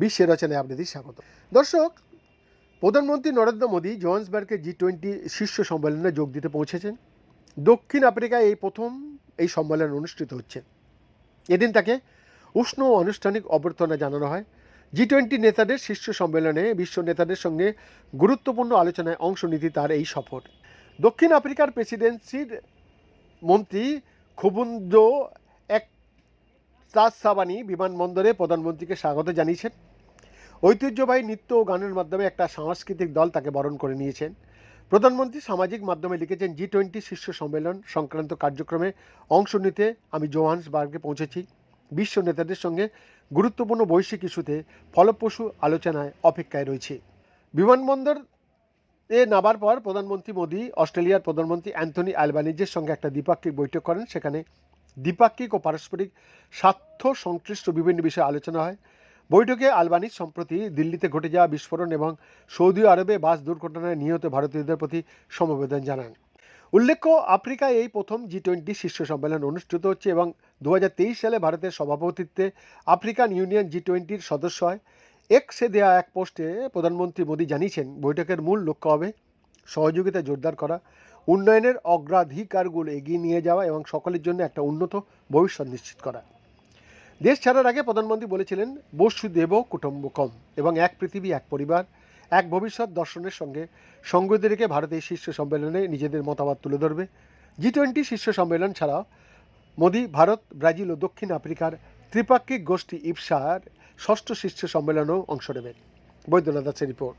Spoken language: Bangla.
বিশ্বের রচনায় আপনাদের স্বাগত। দর্শক, প্রধানমন্ত্রী নরেন্দ্র মোদী জোহান্সবার্গে জি টোয়েন্টি শীর্ষ সম্মেলনে যোগ দিতে পৌঁছেছেন। দক্ষিণ আফ্রিকায় এই প্রথম এই সম্মেলন অনুষ্ঠিত হচ্ছে। এদিন তাকে উষ্ণ আনুষ্ঠানিক অভ্যর্থনা জানানো হয়। জি টোয়েন্টি নেতাদের শীর্ষ সম্মেলনে বিশ্ব নেতাদের সঙ্গে গুরুত্বপূর্ণ আলোচনায় অংশ নিতে তার এই সফর। দক্ষিণ আফ্রিকার প্রেসিডেন্সির মন্ত্রী খুবুন্দ এক তাজ সাবানি বিমানবন্দরে প্রধানমন্ত্রীকে স্বাগত জানিয়েছেন। ঐতিহ্যবাহী নৃত্য ও গানের মাধ্যমে একটা সাংস্কৃতিক দল তাকে বরণ করে নিয়েছেন। প্রধানমন্ত্রী সামাজিক মাধ্যমে লিখেছেন জি টোয়েন্টি শীর্ষ সম্মেলন সংক্রান্ত কার্যক্রমে অংশ নিতে আমি জোহান্সবার্গে পৌঁছেছি। বিশ্ব নেতাদের সঙ্গে গুরুত্বপূর্ণ বৈশ্বিক ইস্যুতে ফলপ্রসূ আলোচনায় অপেক্ষায় রয়েছে। বিমানবন্দর এ নামার পর প্রধানমন্ত্রী মোদী, অস্ট্রেলিয়ার প্রধানমন্ত্রী অ্যান্থনি অ্যালবানিজের সঙ্গে একটা দ্বিপাক্ষিক বৈঠক করেন। সেখানে দ্বিপাক্ষিক ও পারস্পরিক স্বার্থ সংশ্লিষ্ট বিভিন্ন বিষয়ে আলোচনা হয়। বৈঠকে আলবানিজ সম্প্রতি দিল্লিতে ঘটে যাওয়া বিস্ফোরণ এবং সৌদি আরবে বাস দুর্ঘটনায় নিহত ভারতীয়দের প্রতি সমবেদন জানান। উল্লেখ্য, আফ্রিকায় এই প্রথম জি টোয়েন্টি শীর্ষ সম্মেলন অনুষ্ঠিত হচ্ছে এবং দু হাজার তেইশ সালে ভারতের সভাপতিত্বে আফ্রিকান ইউনিয়ন জি টোয়েন্টির সদস্য হয়। এক্সে দেয়া এক পোস্টে প্রধানমন্ত্রী মোদী জানিয়েছেন, বৈঠকের মূল লক্ষ্য হবে সহযোগিতা জোরদার করা, উন্নয়নের অগ্রাধিকারগুলো এগিয়ে নিয়ে যাওয়া এবং সকলের জন্য একটা উন্নত ভবিষ্যৎ নিশ্চিত করা। দেশ ছাড়ার আগে প্রধানমন্ত্রী বলেছিলেন, বসুদেব কুটুম্বকম এবং এক পৃথিবী, এক পরিবার, এক ভবিষ্যৎ দর্শনের সঙ্গে সঙ্গতি রেখে ভারত এই শীর্ষ সম্মেলনে নিজেদের মতামত তুলে ধরবে। জি টোয়েন্টি শীর্ষ সম্মেলন ছাড়াও মোদী, ভারত, ব্রাজিল ও দক্ষিণ আফ্রিকার ত্রিপাক্ষিক গোষ্ঠী ইপসার ষষ্ঠ শীর্ষ সম্মেলনেও অংশ নেবেন। বৈদ্যনাথ দাসের রিপোর্ট।